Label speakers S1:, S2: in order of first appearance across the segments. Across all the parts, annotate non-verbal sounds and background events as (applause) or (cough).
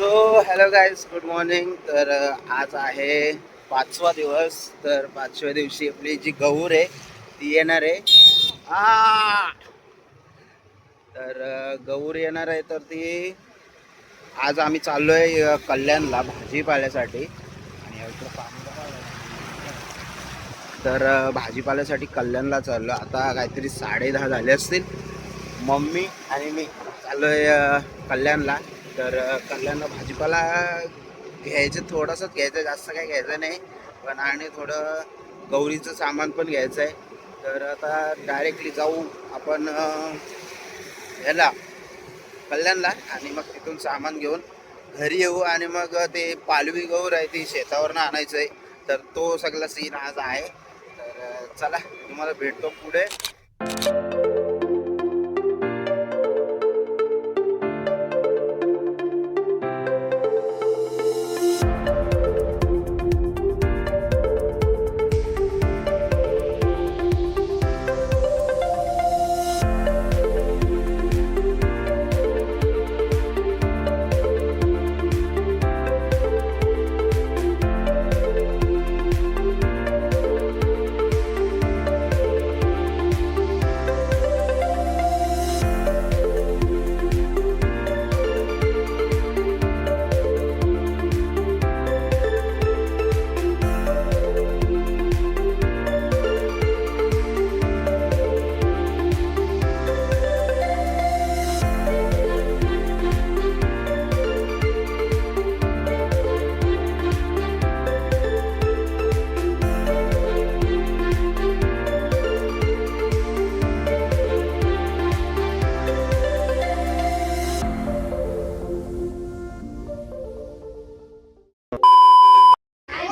S1: So hello guys good morning तर आज आहे पाचवा दिवस. तर पाचव्या दिवशी आपली जी गहूर आहे ती येणार आहे. तर गहूर येणार आहे तर ती आज आम्ही चाललो आहे कल्याणला भाजीपाल्यासाठी आणि तर भाजीपाल्यासाठी कल्याणला चाललो आता काहीतरी साडे दहा झाले असतील. मम्मी आणि मी चाललो आहे कल्याणला. तर कल्याणला भाजीपाला घ्यायचं थोडंसंच घ्यायचं जास्त काही घ्यायचं नाही. पण आणि थोडं गौरीचं सामान पण घ्यायचं आहे तर आता डायरेक्टली जाऊ आपण ह्याला कल्याणला आणि मग तिथून सामान घेऊन घरी येऊ आणि मग ते पालवी गौर आहे ती शेतावरनं आणायचं आहे तर तो सगळा सीन आज आहे. तर चला तुम्हाला भेटतो पुढे.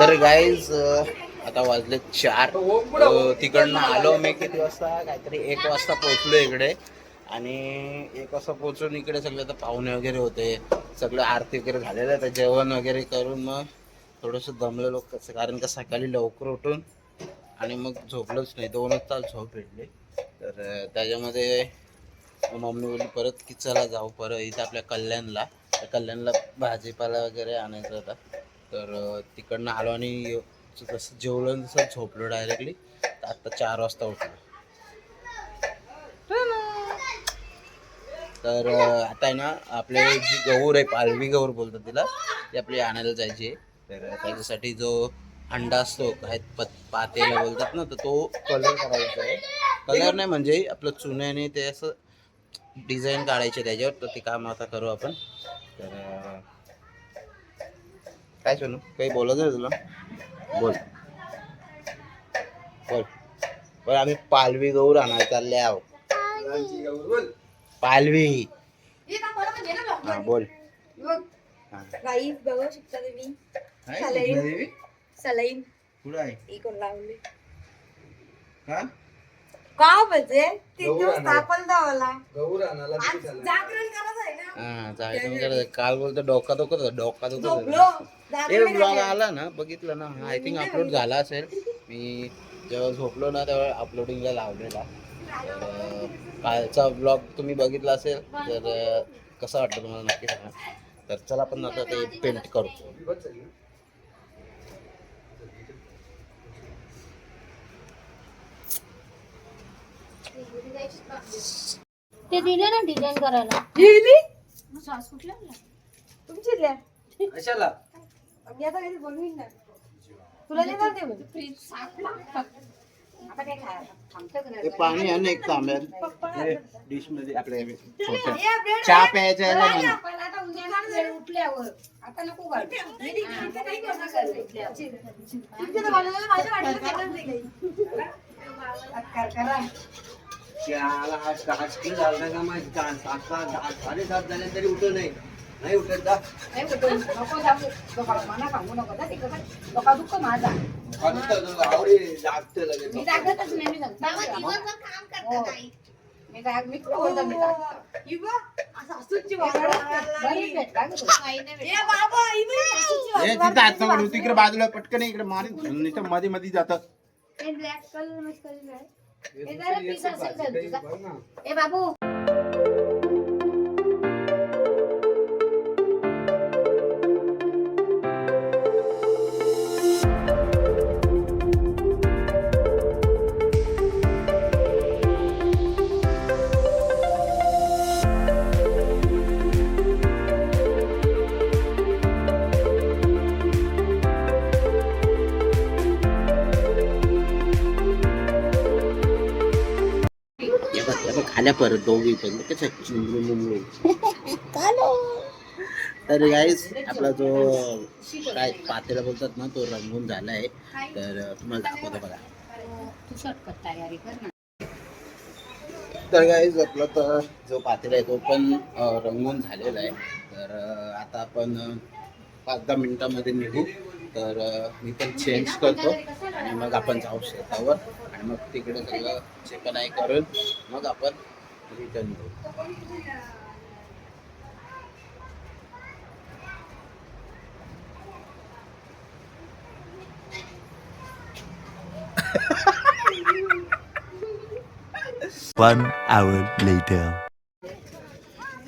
S1: तर गाईज आता वाजले चार. तिकडनं आलो मी किती वाजता? काहीतरी एक वाजता पोहोचलो इकडे. आणि एक वाजता पोहोचून इकडे सगळे आता पाहुणे वगैरे होते. सगळं आरती वगैरे झालेलं आहे. तर जेवण वगैरे करून मग थोडंसं दमलं लोक कसं कारण का सकाळी लवकर उठून आणि मग झोपलंच नाही. दोनच तास झोप भेटले. तर त्याच्यामध्ये मम्मी बोलली परत की चला जाऊ परत इथं आपल्या कल्याणला. तर कल्याणला भाजीपाला वगैरे आणायचा होता. तर तिकडनं आलो आणि जसं जेवलं तसं झोपलो डायरेक्टली तर आत्ता चार वाजता उठलो. तर आता आहे ना आपले जी गौर आहे पालवी गौर बोलतात तिला ती आपली आणायला जायची आहे. तर त्याच्यासाठी जो अंडा असतो काय पत पातेला बोलतात ना तर तो कलर करायचा आहे. कलर नाही म्हणजे आपलं चुन्याने ते असं डिझाईन काढायचे त्याच्यावर तर ते काम आता करू आपण. तर काय सोनू? काही बोलायचं आहे तुला? बोल. बोल. बोल आम्ही पालवी गौर आणायला चालले आहो पालवी. हा बोल. हा.
S2: गाईस बघू शकता तुम्ही?
S1: आहे
S2: सलाईन.
S1: कुठं आहे?
S2: ही कोण लावली
S1: का
S2: का म्हणजे? तीन दिवस
S1: हा
S2: आज जागरण करायचं आहे ना?
S1: जायचं मग करायचं. काल बोलतो डोका दुखत होता डोका दुखत
S2: झोपलो. जागरण
S1: ब्लॉग. आला ना बघितलं ना आय थिंक अपलोड झाला असेल. मी जेव्हा झोपलो ना तेव्हा अपलोडिंगला लावलेला. तर अं, कालचा ब्लॉग तुम्ही बघितला असेल तर अं, कसा वाटतं तुम्हाला नक्की सांगा. तर चला आपण आता ते पेंट करतो.
S3: ते दिले ना डिझाईन करायला
S2: लिहिली
S3: श्वास कुठला
S2: तुमची लिहा
S1: कशाला?
S2: मी आता काही बनवीन ना. तुला देणार ते मी.
S3: फ्रीज सापला
S2: आता काय खायला? थांबतं का
S1: ते
S2: नाही?
S1: पाणी आहे ना एक तांब्यात.
S2: पप्पा.
S1: डिशमध्ये आपल्या छोट्या
S2: ए, bread
S1: चहा
S2: आहे.
S1: प्यायचा आहे
S2: नाही,
S1: ना
S2: आपण आता उद्या वेळ उठल्यावर. आता नको काढू. नाही, नाही, इथे काही करू नका. तुमच्या तर बाजूला माझ्या वाटलं (laughs)
S4: त्याला आज दहा किलो झाला का माझी सात सात दहा साडेसात झाले तरी उठू नाही. नाही उठत जा
S2: नाही उठून, नको जाऊ. लोकांना मना सांगू नको. जा तिकडं. लोका दुःख माझा.
S4: आवडी जागतं लगेच.
S2: मी जागतच नाही. मी
S3: बाबा
S2: जागत
S3: दिवसभर काम. करतात आई
S2: मी जाग मी कुठं बोलतो मी जागत. सासूची वागणूक बरी भेटला गं तुला.
S3: आई नाही
S2: ए बाबा, बाई सासूची वागणूक
S1: तिथं हात नको ठेवू, तिकडे बाजूला पटकन इकडे मारीन. नाही तर मध्ये मध्ये जातात.
S3: ब्लॅक कलर मस्त कलर आहे हे. ए बाबू
S1: परत दोघी पण कसं चिंगरू मुंगरू तर गाईज आपला जो काय पातेला बोलतात ना तो रंगून झालाय. तर तुम्हाला दाखवतो बघा.
S2: तू शॉर्टकट तयारी कर ना.
S1: तर गाईज आपला तर जो पातेला आहे तो पण रंगून झालेला आहे. तर आता आपण पाच दहा मिनिटामध्ये निघू. तर मी पण चेंज करतो. आणि मग आपण जाऊ शेतावर. आणि मग तिकडे सगळं जे पण आहे करून मग आपण रिटर्न (laughs)
S5: One hour later.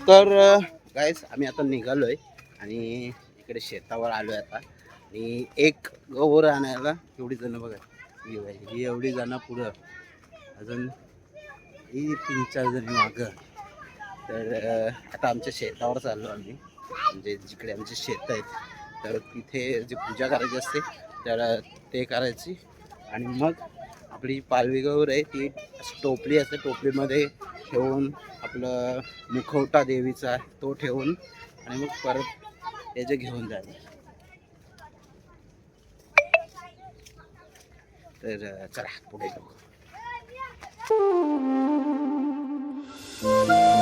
S1: तर uh, गाईस आम्ही आता निघालोय आणि इकडे शेतावर आलोय आता. आणि एक गौर आणायला एवढी जण बघा. एवढी जण पुढं. अजून ही तीन चार जणी मागं. तर आता आमच्या शेतावर चाललो आम्ही. म्हणजे जिकडे आमचे शेत आहेत तर तिथे जी पूजा करायची असते तर ते करायची. आणि मग आपली पालवी गौर आहे ती टोपली असते टोपलीमध्ये ठेवून आपलं मुखवटा देवीचा तो ठेवून आणि मग परत त्याचे घेऊन जायचं तर चला पुढे जाऊ
S6: Música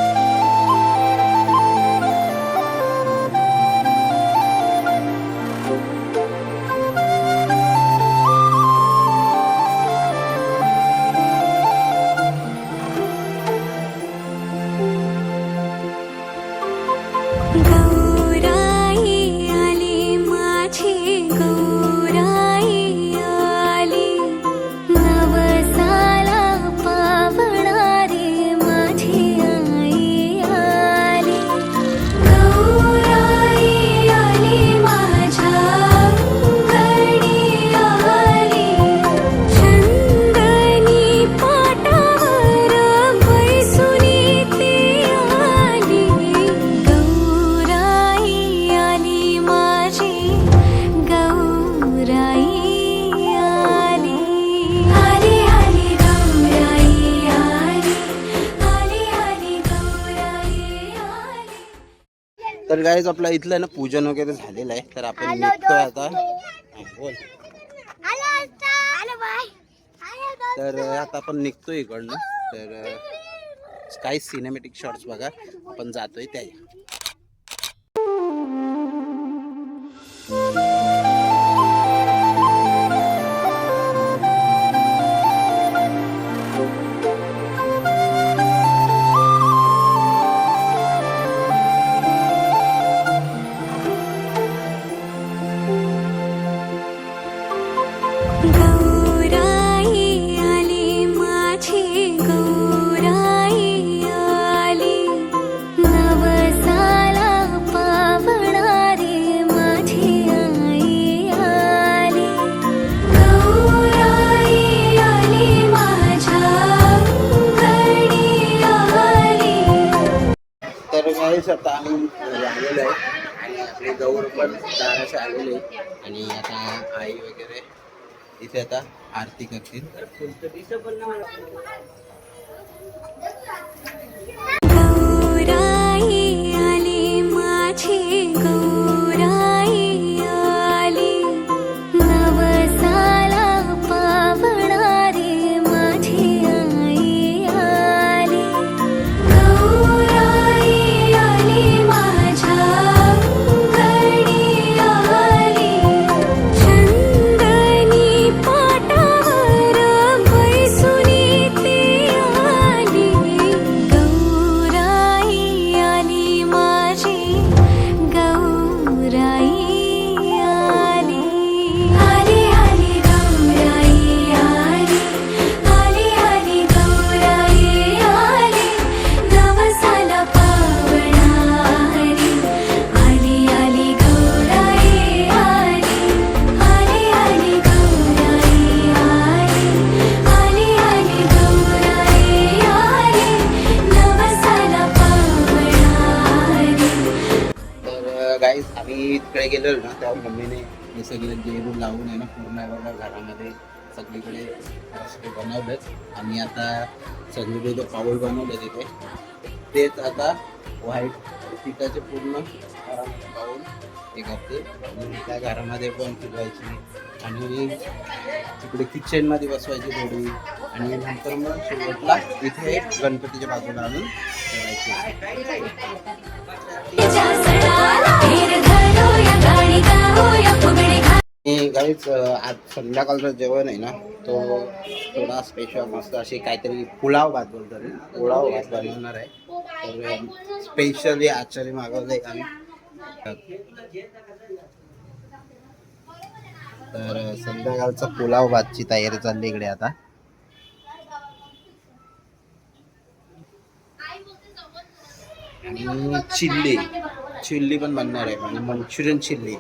S1: तर गाईज आपलं इथलं ना पूजन वगैरे झालेलं आहे. तर आपण निघतोय आता. बोल. तर आता आपण निघतोय इकडनं. तर काही सिनेमॅटिक शॉट्स बघा. आपण जातोय त्या. आता. आम्ही आलेलो आहे. आणि आपले गौर पण दाराशी आलेले. आणि आता आई वगैरे इथे आता आरती करतील.
S6: आली माझी
S1: आम्ही तिकडे ना मम्मीने हे सगळे जेरू लावून आहे ना पूर्ण बघा घरामध्ये सगळीकडे रस्ते बनवलेत. आणि आता सगळीकडे जो पाऊल बनवले तिथे तेच आता व्हाईट पिठाचे पूर्ण घरामध्ये पाऊल हे करते आणि त्या घरामध्ये पण फिरवायची. आणि तिकडे किचनमध्ये बसवायची थोडी. आणि नंतर मग शेवटला इथे गणपतीच्या बाजूला आणून ठेवायची. काहीच (laughs) आज संध्याकाळचं जेवण आहे ना तो थोडा स्पेशल मस्त अशी काहीतरी पुलाव भात बोलतो पुलाव भात बनवणार आहे. तर स्पेशली आचार्य आहे आम्ही. तर संध्याकाळचा पुलाव भातची तयारी चालली इकडे आता. आणि चिल्ली चिल्ली पण बनणार आहे म्हणजे मंचुरियन चिल्ली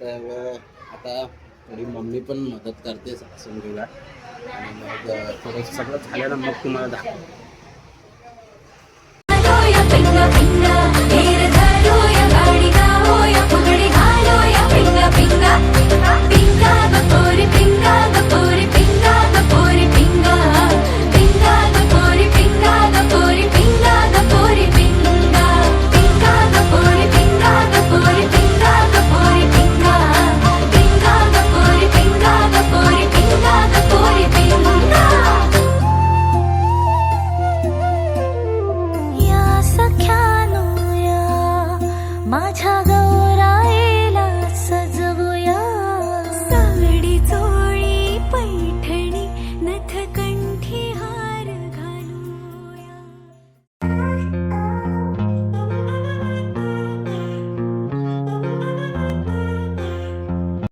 S1: तर आता थोडी मम्मी पण मदत करते संजूला आणि मग थोडं सगळं झाल्यानं मग तुम्हाला दाखव
S6: 阿茶哥。